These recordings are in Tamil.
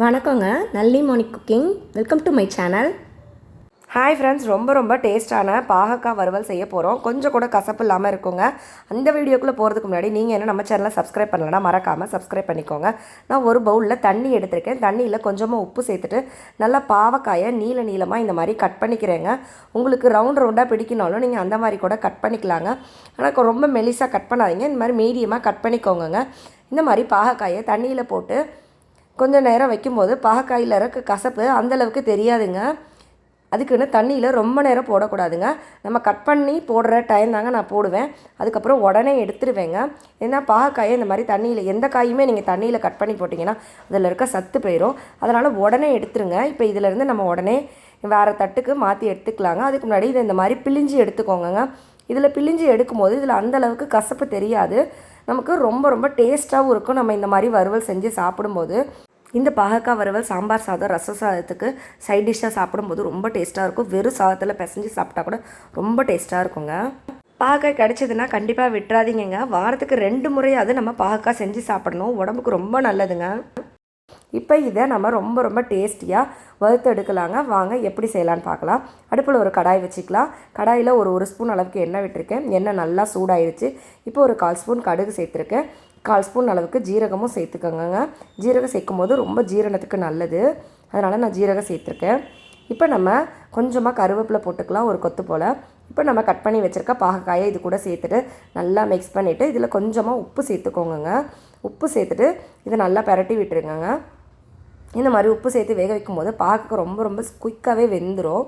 வணக்கங்க நல்லி morning cooking welcome to my channel hi friends ரொம்ப ரொம்ப டேஸ்ட்டான பாகக்காய் வறுவல் செய்ய போகிறோம் கொஞ்சம் கூட கசப்பு இல்லாமல் இருக்குங்க. அந்த வீடியோக்குள்ளே போகிறதுக்கு முன்னாடி நீங்கள் என்ன நம்ம சேனலை சப்ஸ்கிரைப் பண்ணலன்னா மறக்காமல் சப்ஸ்கிரைப் பண்ணிக்கோங்க. நான் ஒரு பவுலில் தண்ணி எடுத்திருக்கேன். தண்ணியில் கொஞ்சமாக உப்பு சேர்த்துட்டு நல்லா பாவக்காயை நீல நீளமாக இந்த மாதிரி கட் பண்ணிக்கிறேங்க. உங்களுக்கு ரவுண்ட் ரவுண்டாக பிடிக்கினாலும் நீங்கள் அந்த மாதிரி கூட கட் பண்ணிக்கலாங்க. ஆனால் ரொம்ப மெலிசாக கட் பண்ணாதீங்க. இந்த மாதிரி மீடியமாக கட் பண்ணிக்கோங்கங்க. இந்த மாதிரி பாகக்காயை தண்ணியில் போட்டு கொஞ்சம் நேரம் வைக்கும்போது பாகக்காயில் இருக்க கசப்பு அந்தளவுக்கு தெரியாதுங்க. அதுக்குன்னு தண்ணியில் ரொம்ப நேரம் போடக்கூடாதுங்க. நம்ம கட் பண்ணி போடுற டைம் தாங்க நான் போடுவேன். அதுக்கப்புறம் உடனே எடுத்துருவேங்க. ஏன்னா பாகக்காயை இந்த மாதிரி தண்ணியில் எந்த காயுமே நீங்கள் தண்ணியில் கட் பண்ணி போட்டிங்கன்னா அதில் இருக்க சத்து போயிடும் அதனால் உடனே எடுத்துருங்க. இப்போ இதிலேருந்து நம்ம உடனே வேறு தட்டுக்கு மாற்றி எடுத்துக்கலாங்க. அதுக்கு முன்னாடி இதை இந்த மாதிரி பிழிஞ்சு எடுத்துக்கோங்க இதில் பிழிஞ்சு எடுக்கும்போது இதில் அந்த அளவுக்கு கசப்பு தெரியாது. நமக்கு ரொம்ப ரொம்ப டேஸ்ட்டாகவும் இருக்கும். நம்ம இந்த மாதிரி வறுவல் செஞ்சு சாப்பிடும்போது இந்த பாகக்காய் வறுவல் சாம்பார் சாதம் ரச சாதத்துக்கு சைட் டிஷ்ஷாக சாப்பிடும்போது ரொம்ப டேஸ்ட்டாக இருக்கும். வெறும் சாதத்தில் பிசைஞ்சு சாப்பிட்டா கூட ரொம்ப டேஸ்ட்டாக இருக்குங்க. பாகக்காய் கிடச்சிதுன்னா கண்டிப்பாக விட்டுறாதீங்கங்க. வாரத்துக்கு ரெண்டு முறையாவது நம்ம பாகக்காய் செஞ்சு சாப்பிடணும். உடம்புக்கு ரொம்ப நல்லதுங்க. இப்போ இதை நம்ம ரொம்ப ரொம்ப டேஸ்டியாக வறுத்து எடுக்கலாங்க. வாங்க எப்படி செய்யலான்னு பார்க்கலாம். அடுப்பில் ஒரு கடாய் வச்சுக்கலாம். கடாயில் ஒரு ஒரு ஸ்பூன் அளவுக்கு எண்ணெய் விட்டுருக்கேன். எண்ணெய் நல்லா சூடாயிருச்சு. இப்போ ஒரு கால் ஸ்பூன் கடுகு சேர்த்துருக்கேன். கால் ஸ்பூன் அளவுக்கு ஜீரகமும் சேர்த்துக்கோங்க ஜீரகம் சேர்க்கும் போது ரொம்ப ஜீரணத்துக்கு நல்லது. அதனால் நான் ஜீரகம் சேர்த்துருக்கேன். இப்போ நம்ம கொஞ்சமாக கருவேப்பிலை போட்டுக்கலாம் ஒரு கொத்து போல். இப்போ நம்ம கட் பண்ணி வச்சுருக்க பாகக்காயை இது கூட சேர்த்துட்டு நல்லா மிக்ஸ் பண்ணிவிட்டு இதில் கொஞ்சமாக உப்பு சேர்த்துக்கோங்க உப்பு சேர்த்துட்டு இதை நல்லா பரட்டி விட்டுருங்கங்க. இந்த மாதிரி உப்பு சேர்த்து வேக வைக்கும் போது பார்க்க ரொம்ப ரொம்ப குயிக்காகவே வெந்துடும்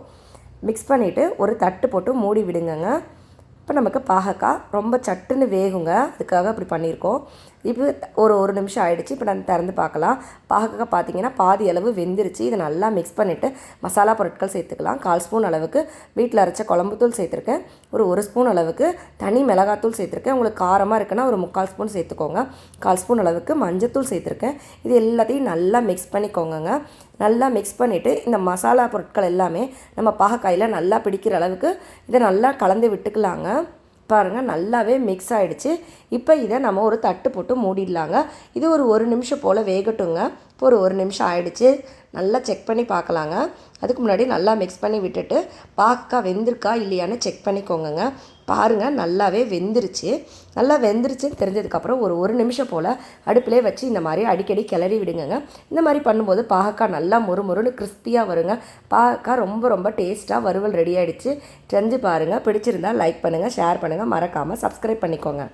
மிக்ஸ் பண்ணிவிட்டு ஒரு தட்டு போட்டு மூடி விடுங்கங்க. இப்போ நமக்கு பாகக்காய் ரொம்ப சட்டுன்னு வேகுங்க. அதுக்காக அப்படி பண்ணியிருக்கோம். இப்போ ஒரு ஒரு நிமிஷம் ஆகிடுச்சு இப்போ நான் திறந்து பார்க்கலாம். பாகக்காய் பார்த்தீங்கன்னா பாதி அளவு வெந்துருச்சு. இதை நல்லா மிக்ஸ் பண்ணிவிட்டு மசாலா பொருட்கள் சேர்த்துக்கலாம். கால் ஸ்பூன் அளவுக்கு வீட்டில் அரைச்ச குழம்புத்தூள் சேர்த்துருக்கேன். ஒரு ஒரு ஸ்பூன் அளவுக்கு தனி மிளகாத்தூள் சேர்த்துருக்கேன். உங்களுக்கு காரமாக இருக்குன்னா ஒரு முக்கால் ஸ்பூன் சேர்த்துக்கோங்க. கால் ஸ்பூன் அளவுக்கு மஞ்சத்தூள் சேர்த்துருக்கேன். இது எல்லாத்தையும் நல்லா மிக்ஸ் பண்ணிக்கோங்க நல்லா மிக்ஸ் பண்ணிவிட்டு இந்த மசாலா பொருட்கள் எல்லாமே நம்ம பாகக்காயில் நல்லா பிடிக்கிற அளவுக்கு இதை நல்லா கலந்து விட்டுக்கலாங்க. பாருங்கள் நல்லாவே மிக்ஸ் ஆகிடுச்சு இப்போ இதை நம்ம ஒரு தட்டு போட்டு மூடிடலாங்க. இது ஒரு ஒரு நிமிஷம் போல் வேகட்டுங்க. இப்போ ஒரு ஒரு நிமிஷம் ஆயிடுச்சு. நல்லா செக் பண்ணி பார்க்கலாங்க. அதுக்கு முன்னாடி நல்லா மிக்ஸ் பண்ணி விட்டுட்டு பாக்கா வெந்திருக்கா இல்லையான்னு செக் பண்ணிக்கோங்கங்க. பாருங்கள் நல்லாவே வெந்துருச்சு. நல்லா வெந்துருச்சுன்னு தெரிஞ்சதுக்கப்புறம் ஒரு ஒரு நிமிஷம் போல் அடுப்பிலே வச்சு இந்த மாதிரி அடிக்கடி கிளறி விடுங்கங்க. இந்த மாதிரி பண்ணும்போது பாகக்காய் நல்லா மொறுமொறுன்னு கிறிஸ்பியாக வருங்க. பாகக்காய் ரொம்ப ரொம்ப டேஸ்ட்டாக வறுவல் ரெடி ஆகிடுச்சு செஞ்சு பாருங்கள் பிடிச்சிருந்தா லைக் பண்ணுங்கள் ஷேர் பண்ணுங்கள் மறக்காமல் சப்ஸ்கிரைப் பண்ணிக்கோங்க.